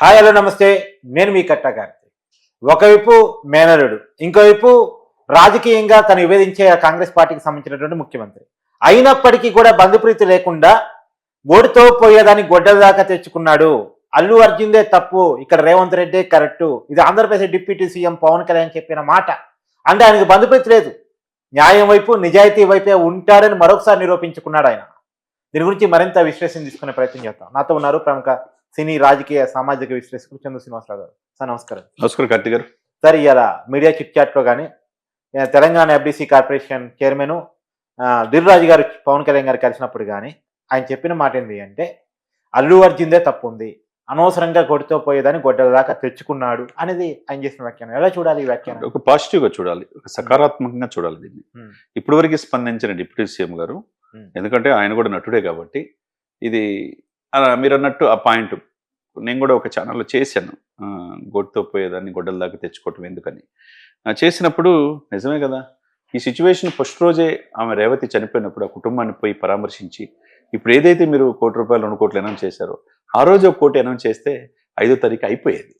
Hi hello నమస్తే. నేను మీ కట్టా కార్తీ. ఒకవైపు మేనరుడు ఇంకోవైపు రాజకీయంగా తను విభేదించే కాంగ్రెస్ పార్టీకి సంబంధించినటువంటి ముఖ్యమంత్రి. అయినప్పటికీ కూడా బంధుప్రీతి లేకుండా ఓడితో పోయేదాన్ని గొడ్డల దాకా తెచ్చుకున్నాడు. అల్లు అర్జున్దే తప్పు. ఇక్కడ రేవంత్ రెడ్డే కరెక్ట్. ఇది ఆంధ్రప్రదేశ్ డిప్యూటీ సీఎం పవన్ కళ్యాణ్ చెప్పిన మాట. అంటే ఆయనకు బంధుప్రీతి లేదు. న్యాయం వైపు నిజాయితీ వైపే ఉంటాడని మరొకసారి నిరూపించుకున్నాడు ఆయన. దీని గురించి మరింత విశ్లేషణ తీసుకునే ప్రయత్నం చేస్తాం నాతో ఉన్నారు ప్రముఖ సినీ రాజకీయ సామాజిక విశ్లేషకులు చంద్ర శ్రీనివాసరావు గారు. సార్ నమస్కారం. నమస్కారం కార్తీ గారు. సార్ ఇవాళ మీడియా చిట్ చాట్లో కానీ Telangana FDC corporation chairman Dil Raju గారు పవన్ కళ్యాణ్ గారు కలిసినప్పుడు కానీ ఆయన చెప్పిన మాట ఏంటి అంటే అల్లు అర్జున్దే తప్పు ఉంది అనవసరంగా కొడుతో పోయేదాన్ని గొడ్డల దాకా తెచ్చుకున్నాడు అనేది ఆయన చేసిన వ్యాఖ్యానం. ఎలా చూడాలి ఈ వ్యాఖ్యానం? ఒక పాజిటివ్గా చూడాలి ఒక సకారాత్మకంగా చూడాలి దీన్ని. ఉమ్, ఇప్పటి వరకు స్పందించిన డిప్యూటీ సీఎం గారు ఎందుకంటే ఆయన కూడా నటుడే కాబట్టి ఇది అలా మీరు అన్నట్టు ఆ పాయింట్ నేను కూడా ఒక ఛానల్లో చేశాను. ఆ, గొడ్డుతో పోయేదాన్ని గొడ్డల దాకా తెచ్చుకోవటం ఎందుకని. చేసినప్పుడు నిజమే కదా ఈ సిచ్యువేషన్ ఫస్ట్ రోజే ఆమె రేవతి చనిపోయినప్పుడు ఆ కుటుంబాన్ని పోయి పరామర్శించి ఇప్పుడు ఏదైతే మీరు కోటి రూపాయలు రెండు కోట్లు అనౌన్స్ చేశారో ఆ రోజు ఒక కోటి అనౌన్స్ చేస్తే ఐదో తారీఖు అయిపోయేది.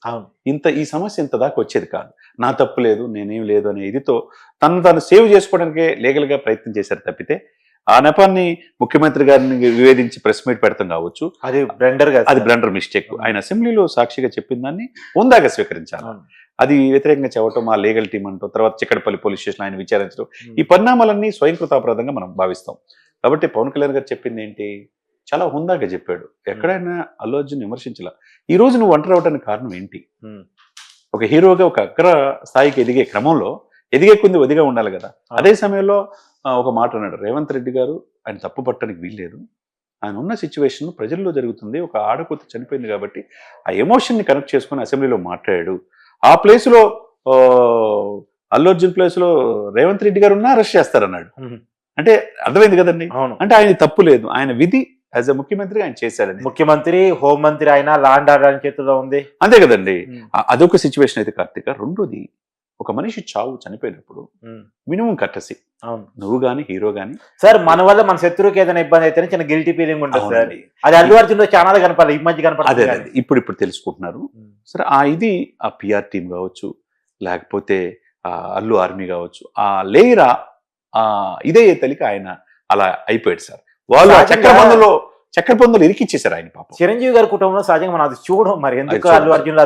ఇంత ఈ సమస్య ఇంత దాకా వచ్చేది కాదు. నా తప్పు లేదు నేనేం లేదు అనే ఇదితో తను తను సేవ్ చేసుకోవడానికే లీగల్గా ప్రయత్నం చేశారు తప్పితే ఆ నెపాన్ని ముఖ్యమంత్రి గారిని వివేదించి ప్రెస్ మీట్ పెడతాం కావచ్చు. అది బ్లెండర్గా అది బ్లండర్ మిస్టేక్ ఆయన అసెంబ్లీలో సాక్షిగా చెప్పిన దాన్ని ఉందాక స్వీకరించాలి. అది వ్యతిరేకంగా చెప్పడం ఆ లీగల్ టీం అంటూ తర్వాత చిక్కడపల్లి పోలీస్ స్టేషన్ ఆయన విచారించడం. ఈ పరిణామాలన్నీ స్వయంకృతాపరాధంగా మనం భావిస్తాం. కాబట్టి పవన్ కళ్యాణ్ గారు చెప్పింది ఏంటి? చాలా హుందాగా చెప్పాడు. ఎక్కడైనా అల్లు అర్జున్ విమర్శించాల. ఈ రోజు నువ్వు ఒంటరి అవడానికి కారణం ఏంటి? ఒక హీరోగా ఒక అగ్ర స్థాయికి ఎదిగే క్రమంలో ఎదిగే కొంది ఒదిగా ఉండాలి కదా. అదే సమయంలో ఒక మాట అన్నాడు. రేవంత్ రెడ్డి గారు ఆయన తప్పు పట్టడానికి వీల్లేదు. ఆయన ఉన్న సిచ్యువేషన్ ప్రజల్లో జరుగుతుంది. ఒక ఆడకూతురు చనిపోయింది కాబట్టి ఆ ఎమోషన్ని కనెక్ట్ చేసుకుని అసెంబ్లీలో మాట్లాడాడు. ఆ ప్లేస్లో అల్లు అర్జున్ ప్లేస్లో రేవంత్ రెడ్డి గారు ఉన్నా అరెస్ట్ చేస్తారన్నాడు. అంటే అర్థమైంది కదండి? అంటే ఆయన తప్పు లేదు. ఆయన విధి యాజ్ అ ముఖ్యమంత్రి ఆయన చేశారని. ముఖ్యమంత్రి హోంమంత్రి అయినా లాండ్ ఆర్డర్ చేతిలో ఉంది. అంతే కదండి. అదొక సిచ్యువేషన్ అయితే కార్తీక. రెండోది ఒక మనిషి చావు చనిపోయినప్పుడు మినిమం కట్టసి నువ్వు గాని హీరో గాని. సార్ మన వల్ల మన శత్రువుకి ఏదైనా ఇబ్బంది అయితేనే చిన్న గిల్టీ ఫీలింగ్ ఉంటుంది సార్. అది అల్లు అర్జున్ చాలా కనపడాలి ఈ మధ్య అదే కనపడుతుంది అదే. ఇప్పుడు ఇప్పుడు తెలుసుకుంటున్నారు. సరే ఆ ఇది ఆ పిఆర్ టీం కావచ్చు లేకపోతే ఆ అల్లు ఆర్మీ కావచ్చు ఆ లేయరా ఆ ఇదే తల్లికి ఆయన అలా అయిపోయాడు సార్. వాళ్ళు ఆ చక్రబంధంలో చక్రబంధులు ఇరికిచ్చేశారు ఆయన పాపం. చిరంజీవి గారి కుటుంబంలో సహజంగా మనం అది చూడం మరి ఎందుకు. అల్లు అర్జున్.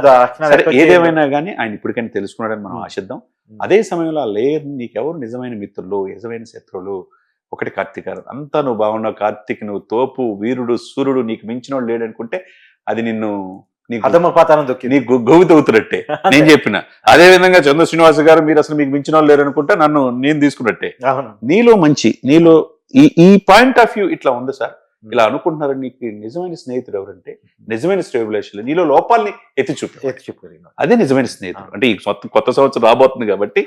ఏదేమైనా కానీ ఆయన ఇప్పటికైనా తెలుసుకున్నాడని మనం. ఆశిద్దాం. అదే సమయంలో ఆ లేయర్ నీకెవరు నిజమైన మిత్రులు నిజమైన శత్రువులు? ఒకటి కార్తీక్ గారు అంతా నువ్వు బాగున్నావు కార్తీక్ నువ్వు తోపు వీరుడు సూర్యుడు నీకు మించినోడు లేడనుకుంటే అది నిన్ను నీకు అధమ పాతాలను దొక్కింది. నీ గొవ్వు తవ్వుతున్నట్టే. నేను చెప్పిన. అదే విధంగా చంద్ర శ్రీనివాస్ గారు మీరు అసలు మీకు మించిన వాళ్ళు లేరనుకుంటే నన్ను నేను తీసుకున్నట్టే. నీలో మంచి నీలో ఈ ఈ పాయింట్ ఆఫ్ వ్యూ ఇట్లా ఉంది సార్. ఇలా అనుకుంటున్నారు? నీకు నిజమైన స్నేహితుడు ఎవరంటే నిజమైన శ్రేయభిలాషులు నీలో లోపాలని ఎత్తి చూపారు ఎత్తి. అదే నిజమైన స్నేహితుడు. అంటే ఈ కొత్త సంవత్సరం రాబోతుంది కాబట్టి.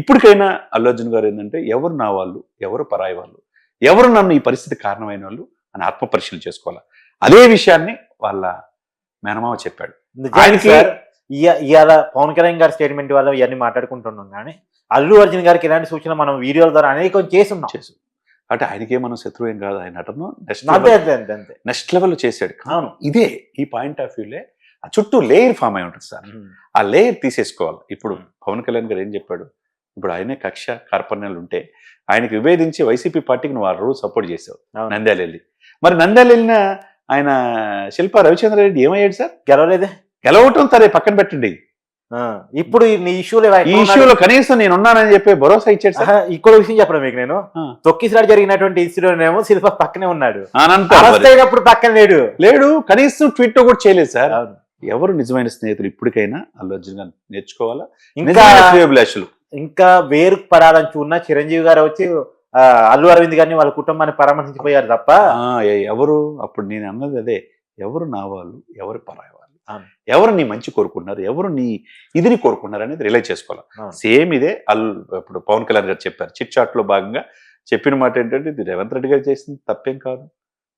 ఇప్పటికైనా అల్లు అర్జున్ గారు ఏంటంటే ఎవరు నా వాళ్ళు ఎవరు పరాయి వాళ్ళు ఎవరు నన్ను ఈ పరిస్థితి కారణమైన వాళ్ళు అని ఆత్మ పరిశీలన చేసుకోవాలి? అదే విషయాన్ని వాళ్ళ మేనమామ చెప్పాడు. ఇవాళ పవన్ కళ్యాణ్ గారి స్టేట్మెంట్ వల్ల ఇవన్నీ మాట్లాడుకుంటున్నాం కానీ అల్లు అర్జున్ గారికి ఇలాంటి సూచన మనం వీడియోల ద్వారా అనేకం చేసు అంటే ఆయనకే మనం శత్రువు ఏం కాదు ఆయన నటను నెక్స్ట్ నెక్స్ట్ లెవెల్ చేశాడు. అవును. ఇదే ఈ పాయింట్ ఆఫ్ వ్యూలే ఆ చుట్టూ లేయర్ ఫామ్ అయి ఉంటుంది సార్. ఆ లేయర్ తీసేసుకోవాలి. ఇప్పుడు పవన్ కళ్యాణ్ గారు ఏం చెప్పాడు? ఇప్పుడు ఆయనే కక్ష కార్పణ్యాలు ఉంటే ఆయనకి విభేదించి వైసీపీ పార్టీకి నువ్వు ఆ రోజు సపోర్ట్ చేసావు. నంద్యాల వెళ్ళి మరి నంద్యాల వెళ్ళిన ఆయన శిల్ప రవిచంద్ర రెడ్డి ఏమయ్యాడు సార్? గెలవలేదే. గెలవటం సరే పక్కన పెట్టండి. ఇప్పుడు నీ ఇష్యూలు ఈ ఇష్యూలో కనీసం నేను ఉన్నానని చెప్పి భరోసా ఇచ్చాడు సార్. ఇక్కడ విషయం చెప్పడం మీకు నేను? ఆ. తొక్కిసలాడు జరిగినటువంటి ఇన్సిడెంట్ ఏమో శిల్ప పక్కనే ఉన్నాడు. అయినప్పుడు పక్కన లేడు. లేడు కనీసం ట్వీట్ కూడా చేయలేదు సార్. ఎవరు నిజమైన స్నేహితులు ఇప్పటికైనా అల్లు అర్జున్ గారు నేర్చుకోవాలా? ఇంకా నిజమైన శ్రేయోభిలాషులు. ఇంకా వేరు పడాలని చూన్న చిరంజీవి గారు వచ్చి అల్లు అరవింద్ గారిని వాళ్ళ కుటుంబాన్ని పరామర్శించిపోయారు తప్ప. ఎవరు? అప్పుడు నేను అన్నది అదే. ఎవరు నా వాళ్ళు? ఎవరు పరాయి. ఎవరు నీ మంచి కోరుకున్నారు ఎవరు నీ ఇదిని కోరుకున్నారు అనేది రిలైజ్ చేసుకోవాలి. సేమ్ ఇదే అల్ ఇప్పుడు పవన్ కళ్యాణ్ గారు చెప్పారు. చిట్ చాట్లో భాగంగా చెప్పిన మాట ఏంటంటే ఇది రేవంత్ రెడ్డి గారు చేసింది తప్పేం కాదు.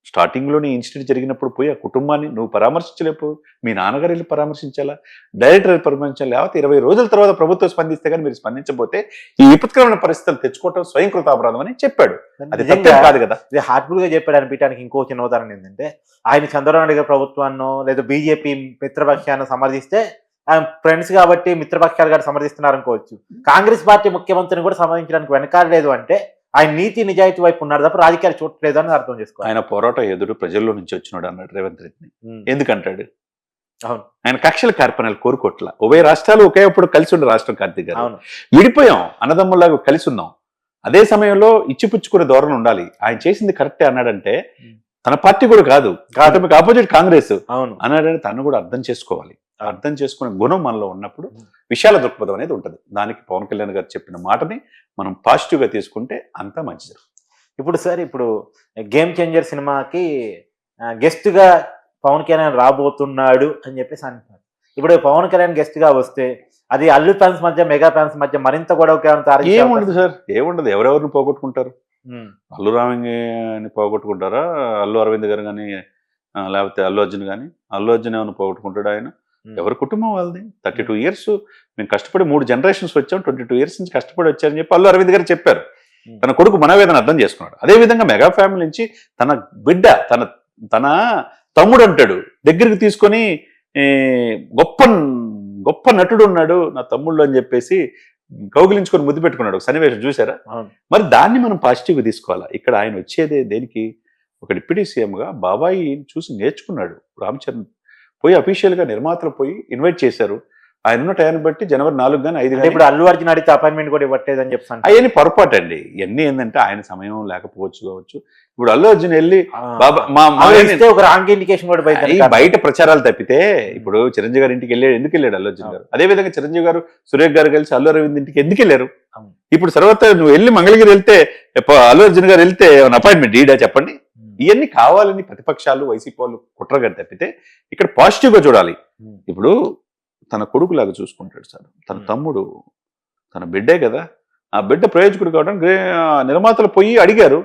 స్టార్టింగ్లోని ఇన్సిడెంట్ జరిగినప్పుడు పోయి ఆ కుటుంబాన్ని నువ్వు పరామర్శించలేపు మీ నాన్నగారు వెళ్ళి పరామర్శించాలా? డైరెక్టర్ వెళ్ళి పరామర్శించాలి? లేకపోతే ఇరవై రోజుల తర్వాత ప్రభుత్వం స్పందిస్తే కానీ మీరు స్పందించబోతే ఈ విపత్కరమైన పరిస్థితులు తెచ్చుకోవటం స్వయంకృత అపరాధం అని చెప్పాడు. అది కాదు కదా. ఇది హార్ట్ఫుల్గా చెప్పాడు అనిపించడానికి ఇంకో చిన్న ఉదాహరణ ఏంటంటే ఆయన చంద్రబాబు నాయుడు గారి ప్రభుత్వాన్నో లేదా బీజేపీ మిత్రపక్షాన్ని సమర్థిస్తే ఆయన ఫ్రెండ్స్ కాబట్టి మిత్రపక్షాలు గారు సమర్థిస్తున్నారు అనుకోవచ్చు కాంగ్రెస్ పార్టీ ముఖ్యమంత్రిని కూడా సమర్థించడానికి వెనకాడలేదు అంటే ఆయన నీతి నిజాయితీ వైపు ఉన్నాడు తప్ప రాజకీయాలు చూడలేదు అని అర్థం చేసుకోవాలి. ఆయన పోరాటం ఎదురు ప్రజల్లో నుంచి వచ్చినాడు అన్నాడు రేవంత్ రెడ్డిని. ఎందుకంటాడు? అవును. ఆయన కక్షల కార్పణాలు కోరుకోట్ల. ఉభయ రాష్ట్రాలు ఒకే అప్పుడు కలిసి ఉండే రాష్ట్రం కార్తీక్ గారు. అవును. విడిపోయాం అన్నదమ్ముల్లాగా కలిసి ఉన్నాం. అదే సమయంలో ఇచ్చిపుచ్చుకునే ధోరణి ఉండాలి. ఆయన చేసింది కరెక్టే అన్నాడంటే. తన పార్టీ కూడా కాదు. కాదు. ఆపోజిట్ కాంగ్రెస్ అవును. అన్నాడంటే తను కూడా అర్థం చేసుకోవాలి. అర్థం చేసుకునే గుణం మనలో ఉన్నప్పుడు. విశాల దృక్పథం అనేది ఉంటుంది. దానికి పవన్ కళ్యాణ్ గారు చెప్పిన మాటని మనం పాజిటివ్గా తీసుకుంటే అంతా మంచిది. ఇప్పుడు సార్ ఇప్పుడు గేమ్ చేంజర్ సినిమాకి గెస్ట్గా పవన్ కళ్యాణ్ రాబోతున్నాడు అని చెప్పేసి అంటున్నారు. ఇప్పుడు పవన్ కళ్యాణ్ గెస్ట్గా వస్తే అది అల్లు ఫ్యాన్స్ మధ్య మెగా ఫ్యాన్స్ మధ్య మరింత గొడవ ఏముండదు సార్. ఏముండదు. ఎవరెవరిని పోగొట్టుకుంటారు? అల్లు రామని పోగొట్టుకుంటారా? అల్లు అరవింద్ గారు కానీ లేకపోతే అల్లు అర్జున్ కానీ అల్లు అర్జున్ ఏమైనా పోగొట్టుకుంటాడు ఆయన? ఎవరి కుటుంబం వాళ్ళది? థర్టీ టూ ఇయర్స్ మేము కష్టపడి మూడు జనరేషన్స్ వచ్చాం. ట్వంటీ టూ ఇయర్స్ నుంచి కష్టపడి వచ్చారని చెప్పి అల్లు అరవింద్ గారు చెప్పారు. Hmm. తన కొడుకు మనవేదన అర్థం చేసుకున్నాడు. అదే విధంగా మెగా ఫ్యామిలీ నుంచి తన బిడ్డ తన తన తమ్ముడు అంటాడు. దగ్గరికి తీసుకొని గొప్ప గొప్ప నటుడు ఉన్నాడు నా తమ్ముళ్ళు అని చెప్పేసి కౌగిలించుకొని ముద్దు పెట్టుకున్నాడు. ఒక సన్నివేశం చూసారా. మరి దాన్ని మనం పాజిటివ్గా తీసుకోవాలా? ఇక్కడ ఆయన వచ్చేదే దేనికి? ఒక డిప్యూటీ సీఎంగా బాబాయి చూసి నేర్చుకున్నాడు. రామ్ చరణ్ పోయి అఫీషియల్గా నిర్మాతలు పోయి ఇన్వైట్ చేశారు. ఆయన ఉన్న టైంని బట్టి జనవరి నాలుగు కానీ ఐదు ఇప్పుడు అల్లు అర్జున్ అడిగితే అపాయింట్మెంట్ కూడా ఇవ్వట్లేదు అని చెప్పి అంటారు. అవన్నీ పొరపాటు అండి. ఇవన్నీ ఏంటంటే ఆయన సమయం లేకపోవచ్చు కావచ్చు. ఇప్పుడు అల్లు అర్జున్ వెళ్ళి బాబా మా ఒక రాంగ్ ఇండికేషన్ కూడా బయట ప్రచారాలు తప్పితే ఇప్పుడు చిరంజీవి గారి ఇంటికి వెళ్ళాడు. ఎందుకు వెళ్ళాడు అల్లు అర్జున్ గారు? అదే విధంగా చిరంజీవి గారు సురేష్ గారు కలిసి అల్లు అరవింద్ ఇంటికి ఎందుకు వెళ్ళారు. ఇప్పుడు తర్వాత నువ్వు వెళ్ళి మంగళగిరి వెళ్తే అల్లు అర్జున్ గారు వెళ్తే అపాయింట్మెంట్ ఈడా చెప్పండి? ఇవన్నీ కావాలని ప్రతిపక్షాలు వైసీపీ వాళ్ళు కుట్రగా తప్పితే ఇక్కడ పాజిటివ్గా చూడాలి ఇప్పుడు తన కొడుకులాగా చూసుకుంటాడు సార్. తన. తమ్ముడు తన బిడ్డే కదా. ఆ బిడ్డ ప్రయోజకుడు కావడం నిర్మాతలు పోయి అడిగారు.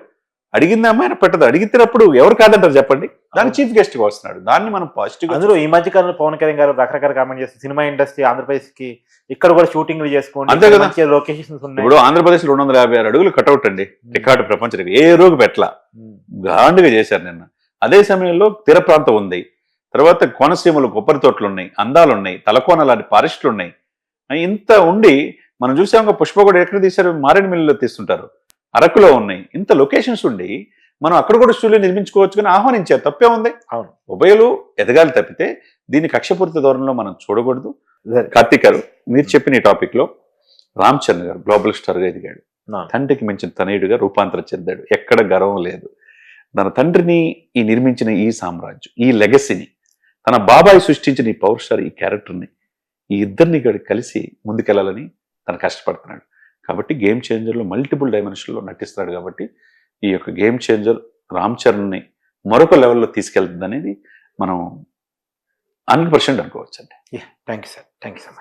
అడిగింది అమ్మాయిన పెట్టదు. అడిగినప్పుడు ఎవరు కాదంటారు చెప్పండి? దాని చీఫ్ గెస్ట్గా వస్తున్నాడు. దాన్ని మనం పాజిటివ్ అందులో ఈ మధ్య కాలంలో పవన్ కళ్యాణ్ గారు రకరకాల కామెంట్ చేస్తారు. సినిమా ఇండస్ట్రీ ఆంధ్రప్రదేశ్కి ఇక్కడ కూడా షూటింగ్లు చేసుకోండి. అంతే కదా. లొకేషన్స్ ఉన్నాయి. ఇప్పుడు ఆంధ్రప్రదేశ్ రెండు వందల యాభై ఆరు అడుగులు కటౌట్ అండి. రికార్డు ప్రపంచ. ఏ రోజు పెట్టలా. గ్రాండ్గా చేశారు నిన్న. అదే సమయంలో తీర ప్రాంతం ఉంది. తర్వాత కోనసీమలు కొబ్బరి తోటలు ఉన్నాయి అందాలు ఉన్నాయి తలకోన లాంటి ఫారెస్ట్లు ఉన్నాయి ఇంత ఉండి మనం చూసాం పుష్ప కూడా ఎక్కడ తీశారు? మారేడుమిల్లిలో తీస్తుంటారు. అరకులో ఉన్నాయి. ఇంత లొకేషన్స్ ఉండి మనం అక్కడ కూడా స్టూడియో నిర్మించుకోవచ్చు కానీ ఆహ్వానించారు తప్పే ఉంది అవును. ఉభయలు ఎదగాలి తప్పితే దీన్ని కక్షపూరిత ధోరణిలో మనం చూడకూడదు. కార్తీక్ గారు మీరు చెప్పిన ఈ టాపిక్లో రామ్ చరణ్ గారు గ్లోబల్ స్టార్గా ఎదిగాడు. తండ్రికి మించిన తనయుడిగా రూపాంతరం చెందాడు ఎక్కడ గర్వం లేదు తన తండ్రిని ఈ నిర్మించిన ఈ సామ్రాజ్యం ఈ లెగసీని తన బాబాయ్ సృష్టించిన ఈ పవర్ స్టార్ ఈ క్యారెక్టర్ని ఈ ఇద్దరిని ఇక్కడ కలిసి ముందుకెళ్ళాలని తను కష్టపడుతున్నాడు కాబట్టి గేమ్ చేంజర్లో మల్టిపుల్ డైమెన్షన్లో నటిస్తున్నాడు కాబట్టి ఈ యొక్క గేమ్ చేంజర్ రామ్ చరణ్ని మరొక లెవెల్లో తీసుకెళ్తుంది అనేది మనం హండ్రెడ్ పర్సెంట్ అనుకోవచ్చు అండి thank you sir thank you so much